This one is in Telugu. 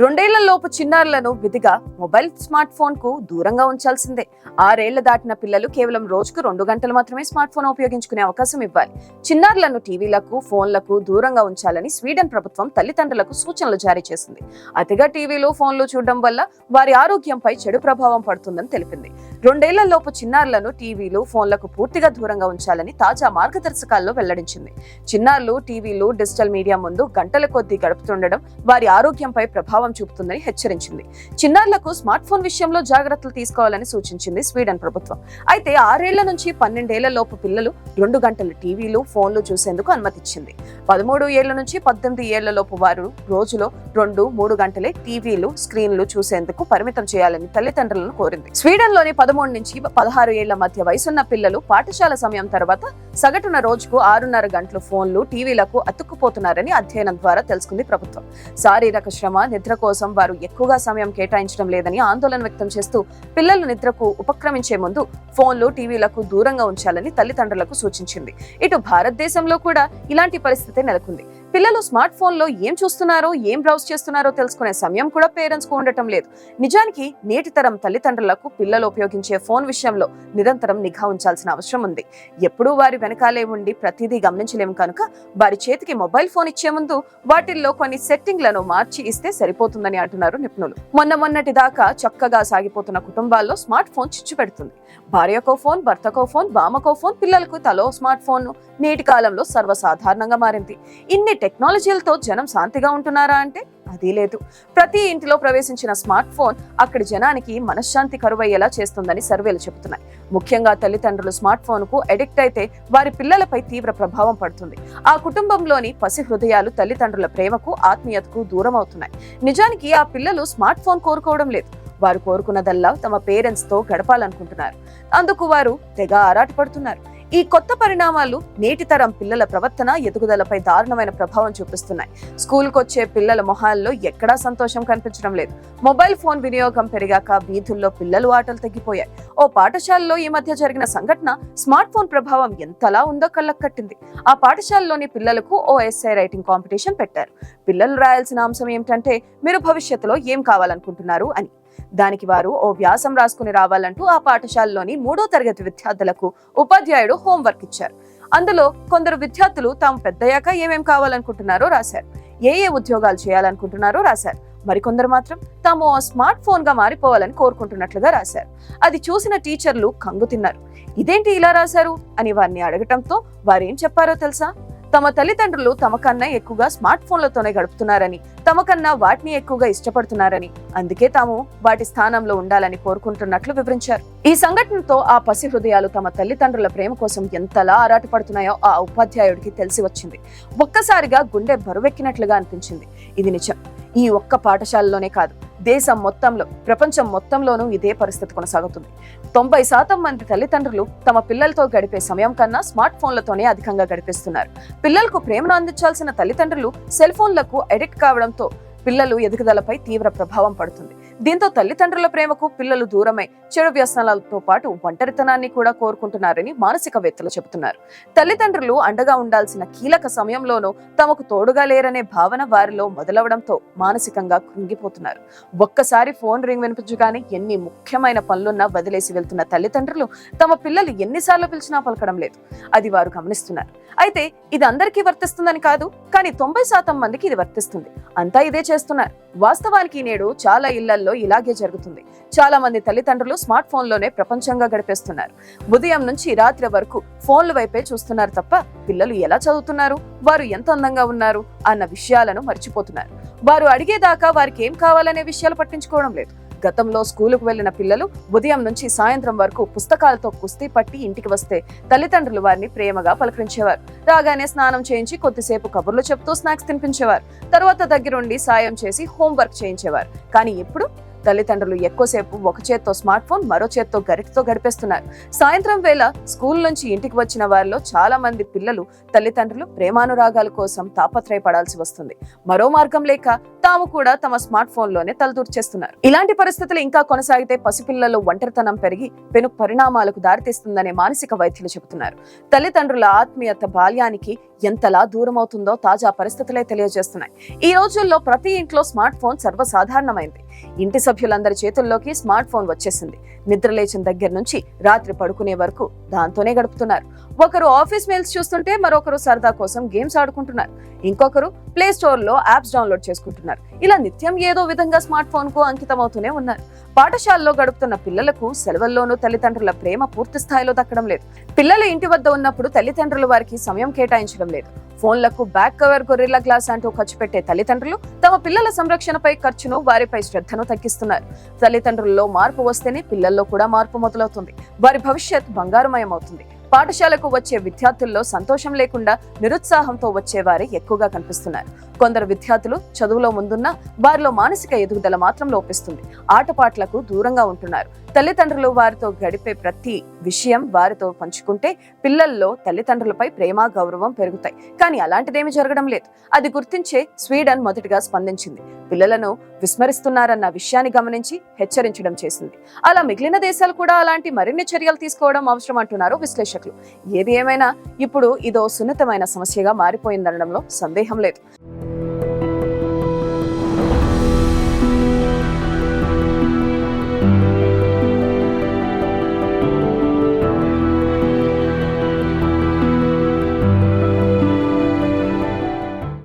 రెండేళ్ళలోపు చిన్నారులను విధిగా మొబైల్ స్మార్ట్ ఫోన్కు దూరంగా ఉంచాల్సిందే. ఆరేళ్ళ దాటిన పిల్లలు కేవలం రోజుకు రెండు గంటలు మాత్రమే స్మార్ట్ ఫోన్ ఉపయోగించుకునే అవకాశం ఇవ్వాలి. చిన్నారులను టీవీలకు ఫోన్లకు దూరంగా ఉంచాలని స్వీడన్ ప్రభుత్వం తల్లిదండ్రులకు సూచనలు జారీ చేసింది. అతిగా టీవీలు ఫోన్లు చూడడం వల్ల వారి ఆరోగ్యంపై చెడు ప్రభావం పడుతుందని తెలిపింది. రెండేళ్ళలోపు చిన్నారులను టీవీలు ఫోన్లకు పూర్తిగా దూరంగా ఉంచాలని తాజా మార్గదర్శకాల్లో వెల్లడించింది. చిన్నారులు టీవీలు డిజిటల్ మీడియా ముందు గంటల కొద్దీ గడుపుతుండడం వారి ఆరోగ్యంపై ప్రభావం చూపుతుందని హెచ్చరించింది. చిన్నారులకు స్మార్ట్ ఫోన్ విషయంలో జాగ్రత్తలు తీసుకోవాలని సూచించింది స్వీడన్ ప్రభుత్వం. అయితే ఆరేళ్ళ నుంచి పన్నెండేళ్ళ లోపు పిల్లలు రెండు గంటలు టీవీలు ఫోన్లు చూసేందుకు అనుమతిచ్చింది. పదమూడు ఏళ్ళ నుంచి పద్దెనిమిది ఏళ్ళ లోపు వారు రోజులో రెండు మూడు గంటలే టీవీలు స్క్రీన్లు చూసేందుకు పరిమితం చేయాలని తల్లిదండ్రులను కోరింది. స్వీడన్లోని పదమూడు నుంచి పదహారు ఏళ్ళ మధ్య వయసున్న పిల్లలు పాఠశాల సమయం తర్వాత సగటున రోజుకు ఆరున్నర గంటలు ఫోన్లు టీవీలకు అతుక్కుపోతున్నారని అధ్యయనం ద్వారా తెలుసుకుంది ప్రభుత్వం. శారీరక శ్రమ నిద్ర కోసం వారు ఎక్కువగా సమయం కేటాయించడం లేదని ఆందోళన వ్యక్తం చేస్తూ పిల్లల నిద్రకు ఉపక్రమించే ముందు ఫోన్లు టీవీలకు దూరంగా ఉంచాలని తల్లిదండ్రులకు సూచించింది. ఇటు భారతదేశంలో కూడా ఇలాంటి పరిస్థితి నెలకొంది. పిల్లలు స్మార్ట్ ఫోన్లో ఏం చూస్తున్నారో ఏం బ్రౌజ్ చేస్తున్నారో తెలుసుకునే సమయం కూడా పేరెంట్స్కు ఉండటం లేదు. నిజానికి నేటి తరం తల్లిదండ్రులకు పిల్లలు ఉపయోగించే ఫోన్ విషయంలో నిరంతరం నిఘా ఉంచాల్సిన అవసరం ఉంది. ఎప్పుడూ వారి వెనకాలే ఉండి ప్రతిదీ గమనించలేము కనుక వారి చేతికి మొబైల్ ఫోన్ ఇచ్చే ముందు వాటిల్లో కొన్ని సెట్టింగ్లను మార్చి ఇస్తే సరిపోతుందని అంటున్నారు నిపుణులు. మొన్న మొన్నటి దాకా చక్కగా సాగిపోతున్న కుటుంబాల్లో స్మార్ట్ ఫోన్ చిచ్చు పెడుతుంది. భార్యకో ఫోన్ భర్తకో ఫోన్ బామకో ఫోన్ పిల్లలకు తలో స్మార్ట్ ఫోన్ నేటి కాలంలో సర్వసాధారణంగా మారింది. ఇన్ని టెక్నాలజీలతో జనం శాంతిగా ఉంటున్నారా అంటే? అది లేదు. ప్రతి ఇంటిలో ప్రవేశించిన స్మార్ట్ ఫోన్ అక్కడి జనానికి మనశ్శాంతి కరువయ్యేలా చేస్తుందని సర్వేలు చెబుతున్నాయి. ముఖ్యంగా తల్లిదండ్రులు స్మార్ట్ ఫోన్కు అడిక్ట్ అయితే వారి పిల్లలపై తీవ్ర ప్రభావం పడుతుంది. ఆ కుటుంబంలోని పసి హృదయాలు తల్లిదండ్రుల ప్రేమకు ఆత్మీయతకు దూరం అవుతున్నాయి నిజానికి ఆ పిల్లలు స్మార్ట్ ఫోన్ కోరుకోవడం లేదు. వారు కోరుకున్నదల్లా తమ పేరెంట్స్తో గడపాలనుకుంటున్నారు. అందుకు వారు తెగ ఆరాటపడుతున్నారు. ఈ కొత్త పరిణామాలు నేటి తరం పిల్లల ప్రవర్తన ఎదుగుదలపై దారుణమైన ప్రభావం చూపిస్తున్నాయి. స్కూల్కి వచ్చే పిల్లల మొహాల్లో ఎక్కడా సంతోషం కనిపించడం లేదు. మొబైల్ ఫోన్ వినియోగం పెరిగాక వీధుల్లో పిల్లలు ఆటలు తగ్గిపోయాయి ఓ పాఠశాలలో ఈ మధ్య జరిగిన సంఘటన స్మార్ట్ ఫోన్ ప్రభావం ఎంతలా ఉందో కళ్ళకు కట్టింది. ఆ పాఠశాలలోని పిల్లలకు ఓ ఎస్ఐ రైటింగ్ కాంపిటీషన్ పెట్టారు. పిల్లలు రాయాల్సిన అంశం ఏమిటంటే మీరు భవిష్యత్తులో ఏం కావాలనుకుంటున్నారు అని. దానికి వారు ఓ వ్యాసం రాసుకుని రావాలంటూ ఆ పాఠశాలలోని మూడో తరగతి విద్యార్థులకు ఉపాధ్యాయుడు హోంవర్క్ ఇచ్చారు. అందులో కొందరు విద్యార్థులు తాము పెద్దయ్యాక ఏమేం కావాలనుకుంటున్నారో రాశారు. ఏ ఏ ఉద్యోగాలు చేయాలనుకుంటున్నారో రాశారు. మరికొందరు మాత్రం తాము స్మార్ట్ ఫోన్గా మారిపోవాలని కోరుకుంటున్నట్లుగా రాశారు. అది చూసిన టీచర్లు కంగు తిన్నారు. ఇదేంటి ఇలా రాశారు? అని వారిని అడగటంతో వారేం చెప్పారో తెలుసా? తమ తల్లిదండ్రులు తమ కన్నా ఎక్కువగా స్మార్ట్ ఫోన్లతోనే గడుపుతున్నారని తమ కన్నా వాటిని ఎక్కువగా ఇష్టపడుతున్నారని అందుకే తాము వాటి స్థానంలో ఉండాలని కోరుకుంటున్నట్లు వివరించారు. ఈ సంఘటనతో ఆ పసి హృదయాలు తమ తల్లిదండ్రుల ప్రేమ కోసం ఎంతలా ఆరాటపడుతున్నాయో ఆ ఉపాధ్యాయుడికి తెలిసి వచ్చింది. ఒక్కసారిగా గుండె బరువెక్కినట్లుగా అనిపించింది. ఇది నిజం. ఈ ఒక్క పాఠశాలలోనే కాదు. దేశం మొత్తంలో ప్రపంచం మొత్తంలోనూ ఇదే పరిస్థితి కొనసాగుతుంది. తొంభై శాతం మంది తల్లిదండ్రులు తమ పిల్లలతో గడిపే సమయం కన్నా స్మార్ట్ ఫోన్లతోనే అధికంగా గడిపిస్తున్నారు. పిల్లలకు ప్రేమను అందించాల్సిన తల్లిదండ్రులు సెల్ ఫోన్లకు అడిక్ట్ కావడంతో పిల్లలు ఎదుగుదలపై తీవ్ర ప్రభావం పడుతుంది. దీంతో తల్లిదండ్రుల ప్రేమకు పిల్లలు దూరమై చెడు వ్యసనాలతో పాటు ఒంటరితనాన్ని కూడా కోరుకుంటున్నారని మానసికవేత్తలు చెబుతున్నారు. తల్లిదండ్రులు అండగా ఉండాల్సిన కీలక సమయంలోనూ తమకు తోడుగా లేరనే భావన వారిలో మొదలవడంతో మానసికంగా కృంగిపోతున్నారు. ఒక్కసారి ఫోన్ రింగ్ వినిపించగానే ఎన్ని ముఖ్యమైన పనులున్నా వదిలేసి వెళ్తున్న తల్లిదండ్రులు తమ పిల్లలు ఎన్నిసార్లు పిలిచినా పలకడం లేదు. అది వారు గమనిస్తున్నారు. అయితే ఇది అందరికీ వర్తిస్తుందని కాదు కానీ తొంభై శాతం మందికి ఇది వర్తిస్తుంది. అంతా ఇదే చేస్తున్నారు. వాస్తవానికి నేడు చాలా ఇళ్ళల్లో ఇలాగే జరుగుతుంది. చాలా మంది తల్లిదండ్రులు స్మార్ట్ ఫోన్లోనే ప్రపంచంగా గడిపేస్తున్నారు. ఉదయం నుంచి రాత్రి వరకు ఫోన్ల వైపే చూస్తున్నారు తప్ప పిల్లలు ఎలా చదువుతున్నారు? వారు ఎంత అందంగా ఉన్నారు? అన్న విషయాలను మర్చిపోతున్నారు. వారు అడిగేదాకా వారికి ఏం కావాలనే విషయాలు పట్టించుకోవడం లేదు. గతంలో స్కూలుకు వెళ్ళిన పిల్లలు ఉదయం నుంచి సాయంత్రం వరకు పుస్తకాలతో కుస్తీ పట్టి ఇంటికి వస్తే తల్లిదండ్రులు వారిని ప్రేమగా పలకరించేవారు. రాగానే స్నానం చేయించి కొద్దిసేపు కబుర్లు చెప్తూ స్నాక్స్ తినిపించేవారు. తర్వాత దగ్గరుండి సాయం చేసి హోంవర్క్ చేయించేవారు. కానీ ఇప్పుడు తల్లిదండ్రులు ఎక్కువసేపు ఒక చేత్తో స్మార్ట్ ఫోన్ మరో చేత్తో గరిటతో గడిపేస్తున్నారు. సాయంత్రం వేళ స్కూల్ నుంచి ఇంటికి వచ్చిన వారిలో చాలా మంది పిల్లలు తల్లిదండ్రులు ప్రేమానురాగాల కోసం తాపత్రయపడాల్సి వస్తుంది. మరో మార్గం లేక తాము కూడా తమ స్మార్ట్ ఫోన్లోనే తలదూర్చేస్తున్నారు. ఇలాంటి పరిస్థితులు ఇంకా కొనసాగితే పసిపిల్లల్లో ఒంటరితనం పెరిగి పెను పరిణామాలకు దారితీస్తుందనే మానసిక వైద్యులు చెబుతున్నారు. తల్లిదండ్రుల ఆత్మీయత బాల్యానికి ఎంతలా దూరం అవుతుందో తాజా పరిస్థితులే తెలియజేస్తున్నాయి. ఈ రోజుల్లో ప్రతి ఇంట్లో స్మార్ట్ ఫోన్ సర్వసాధారణమైంది. ఇంటి సభ్యులందరి చేతుల్లోకి స్మార్ట్ ఫోన్ వచ్చేసింది. నిద్ర లేచిన దగ్గర నుంచి రాత్రి పడుకునే వరకు దాంతోనే గడుపుతున్నారు. ఒకరు ఆఫీస్ మెయిల్స్ చూస్తుంటే మరొకరు సరదా కోసం గేమ్స్ ఆడుకుంటున్నారు. ఇంకొకరు ప్లే స్టోర్లో యాప్స్ డౌన్లోడ్ చేసుకుంటున్నారు. ఇలా నిత్యం ఏదో విధంగా స్మార్ట్ ఫోన్కు అంకితమవుతూనే ఉన్నారు. పాఠశాలలో గడుపుతున్న పిల్లలకు సెలవుల్లోనూ తల్లిదండ్రుల ప్రేమ పూర్తి స్థాయిలో దక్కడం లేదు. పిల్లలు ఇంటి వద్ద ఉన్నప్పుడు తల్లిదండ్రులు వారికి సమయం కేటాయించడం లేదు. ఫోన్లకు బ్యాక్ కవర్ గొరిల్లా గ్లాస్ అంటూ ఖర్చు పెట్టే తల్లిదండ్రులు తమ పిల్లల సంరక్షణపై ఖర్చును వారిపై శ్రద్ధను తగ్గిస్తున్నారు. తల్లిదండ్రుల్లో మార్పు వస్తేనే పిల్లల్లో కూడా మార్పు మొదలవుతుంది. వారి భవిష్యత్ బంగారుమయం అవుతుంది పాఠశాలకు వచ్చే విద్యార్థుల్లో సంతోషం లేకుండా నిరుత్సాహంతో వచ్చేవారే ఎక్కువగా కనిపిస్తున్నారు. కొందరు విద్యార్థులు చదువులో ముందున్నా వారిలో మానసిక ఎదుగుదల మాత్రం లోపిస్తుంది. ఆటపాట్లకు దూరంగా ఉంటున్నారు. తల్లిదండ్రులు వారితో గడిపే ప్రతి విషయం వారితో పంచుకుంటే పిల్లల్లో తల్లిదండ్రులపై ప్రేమ గౌరవం పెరుగుతాయి. కానీ అలాంటిదేమీ జరగడం లేదు. అది గుర్తించే స్వీడన్ మొదటిగా స్పందించింది. పిల్లలను విస్మరిస్తున్నారన్న విషయాన్ని గమనించి హెచ్చరించడం చేసింది. అలా మిగిలిన దేశాలు కూడా అలాంటి మరిన్ని చర్యలు తీసుకోవడం అవసరం అంటున్నారు విశ్లేషకులు. ఏది ఏమైనా ఇప్పుడు ఇదో సున్నితమైన సమస్యగా మారిపోయిందనడంలో సందేహం లేదు.